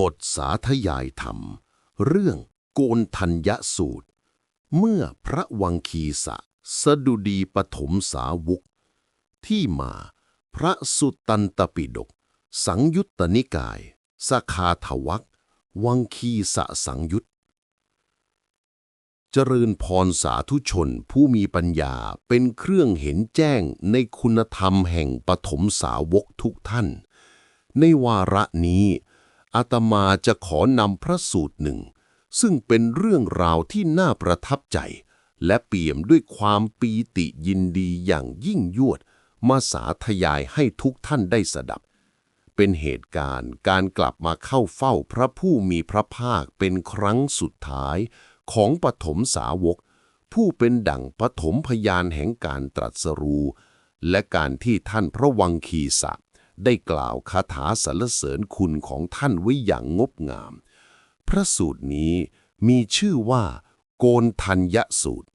บทสาธยายธรรม เรื่องโกนทัญญสูตร เมื่อพระวังคีสะสดุดีปฐมสาวก ที่มาพระสุตันตปิฎกสังยุตตนิกายสคาทวักวังคีสะสังยุตเจริญพรสาธุชนผู้มีปัญญาเป็นเครื่องเห็นแจ้งในคุณธรรมแห่งปฐมสาวกทุกท่าน ในวาระนี้ อาตมาจะขอนำพระสูตรหนึ่ง ซึ่งเป็นเรื่องราวที่น่าประทับใจ และเปี่ยมด้วยความปีติยินดีอย่างยิ่งยวด มาสาธยายให้ทุกท่านได้สดับ เป็นเหตุการณ์การกลับมาเข้าเฝ้าพระผู้มีพระภาคเป็นครั้งสุดท้ายของปฐมสาวก ผู้เป็นดั่งปฐมพยานแห่งการตรัสรู้และการที่ท่านพระวังคีสะ ได้กล่าวคาถาสรรเสริญคุณของท่านไว้อย่างงดงาม พระสูตรนี้มีชื่อว่า โกนทัญญสูตร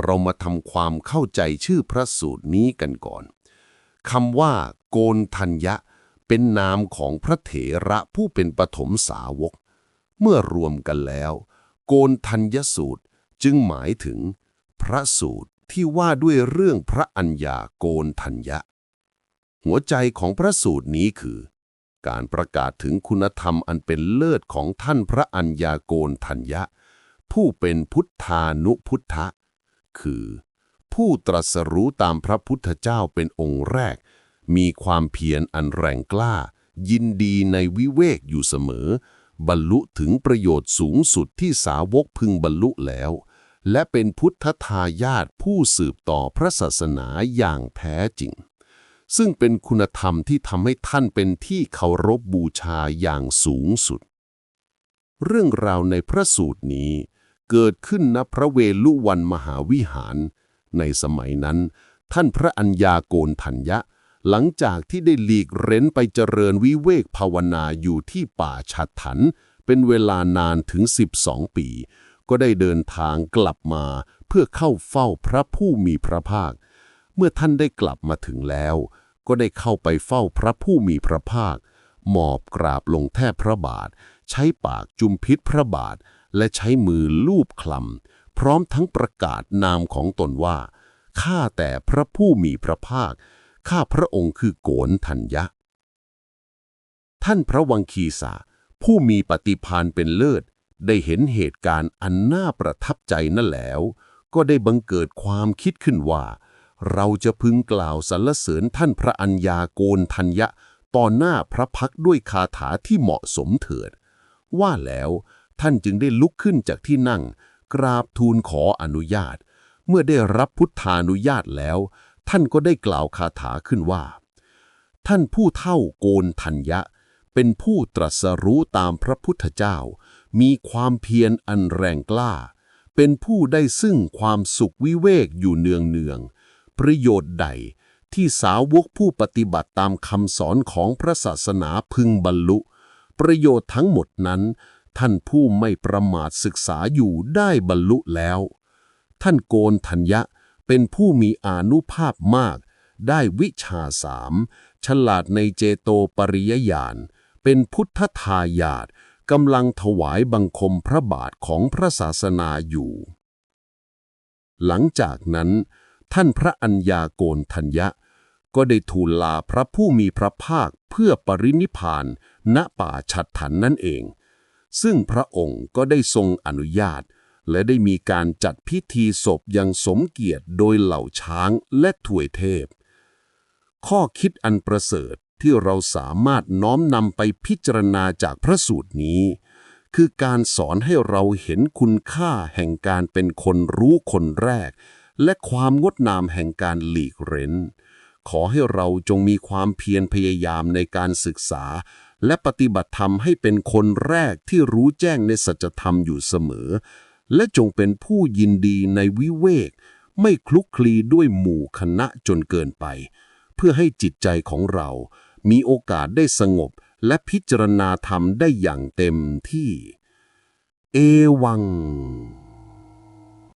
เรามาทำความเข้าใจชื่อพระสูตรนี้กันก่อนคำว่า โกนทัญญะ เป็นนามของพระเถระผู้เป็นปฐมสาวก เมื่อรวมกันแล้ว โกนทัญญสูตรจึงหมายถึง พระสูตรที่ว่าด้วยเรื่องพระอัญญาโกนทัญญะ หัวใจของพระสูตรนี้คือ การประกาศถึงคุณธรรมอันเป็นเลิศของท่านพระอัญญาโกนทัญญะ ผู้เป็นพุทธานุพุทธะ คือ ผู้ตรัสรู้ตามพระพุทธเจ้าเป็นองค์แรก มีความเพียรอันแรงกล้า ยินดีในวิเวกอยู่เสมอ บรรลุถึงประโยชน์สูงสุดที่สาวกพึงบรรลุแล้วและเป็นพุทธทายาทผู้สืบต่อพระศาสนาอย่างแท้จริง ซึ่งเป็นคุณธรรมที่ทำให้ท่านเป็นที่เคารพบูชาอย่างสูงสุด เรื่องราวในพระสูตรนี้ เกิดขึ้นณพระเวลุวันมหาวิหาร ในสมัยนั้น ท่านพระอัญญาโกนทัญญะ หลังจากที่ได้หลีกเร้นไปเจริญวิเวกภาวนาอยู่ที่ป่าฉัดถัน เป็นเวลานานถึง 12 ปี ก็ได้เดินทางกลับมาเพื่อเข้าเฝ้าพระผู้มีพระภาคเมื่อท่านได้กลับมาถึงแล้ว ก็ได้เข้าไปเฝ้าพระผู้มีพระภาค หมอบกราบลงแทบพระบาท ใช้ปากจุมพิษพระบาท และใช้มือลูบคลำพร้อมทั้งประกาศนามของตนว่า ข้าแต่พระผู้มีพระภาค ข้าพระองค์คือโกนทัญญะ ท่านพระวังคีสาผู้มีปฏิพานเป็นเลิศ ได้เห็นเหตุการณ์อันน่าประทับใจนั่นแล้ว ก็ได้บังเกิดความคิดขึ้นว่า เราจะพึงกล่าวสรรเสริญท่านพระอัญญาโกนทัญญะต่อหน้าพระพักด้วยคาถาที่เหมาะสมเถิด ว่าแล้วท่านจึงได้ลุกขึ้นจากที่นั่ง กราบทูลขออนุญาต เมื่อได้รับพุทธานุญาตแล้ว ท่านก็ได้กล่าวคาถาขึ้นว่า ท่านผู้เท่าโกนทัญญะ เป็นผู้ตรัสรู้ตามพระพุทธเจ้า มีความเพียรอันแรงกล้า เป็นผู้ได้ซึ่งความสุขวิเวกอยู่เนืองเนือง ประโยชน์ใด ที่สาวกผู้ปฏิบัติตามคำสอนของพระศาสนาพึงบรรลุ ประโยชน์ทั้งหมดนั้น ท่านผู้ไม่ประมาทศึกษาอยู่ได้บรรลุแล้ว ท่านโกนทัญญะเป็นผู้มีอานุภาพมาก ได้วิชาสามฉลาดในเจโตปริยญาณเป็นพุทธทายาทกำลังถวายบังคมพระบาทของพระศาสนาอยู่ หลังจากนั้น ท่านพระอัญญาโกนทัญญะ ก็ได้ทูลลาพระผู้มีพระภาคเพื่อปรินิพานณป่าฉัดถันนั่นเอง ซึ่งพระองค์ก็ได้ทรงอนุญาต และได้มีการจัดพิธีศพอย่างสมเกียรติโดยเหล่าช้างและถวยเทพ ข้อคิดอันประเสริฐที่เราสามารถน้อมนำไปพิจารณาจากพระสูตรนี้ คือการสอนให้เราเห็นคุณค่าแห่งการเป็นคนรู้คนแรก และความงดงามแห่งการหลีกเร้น ขอให้เราจงมีความเพียรพยายามในการศึกษา และปฏิบัติธรรมให้เป็นคนแรกที่รู้แจ้งในสัจธรรมอยู่เสมอ และจงเป็นผู้ยินดีในวิเวก ไม่คลุกคลีด้วยหมู่คณะจนเกินไป เพื่อให้จิตใจของเรา มีโอกาสได้สงบและพิจารณาธรรมได้อย่างเต็มที่ เอวัง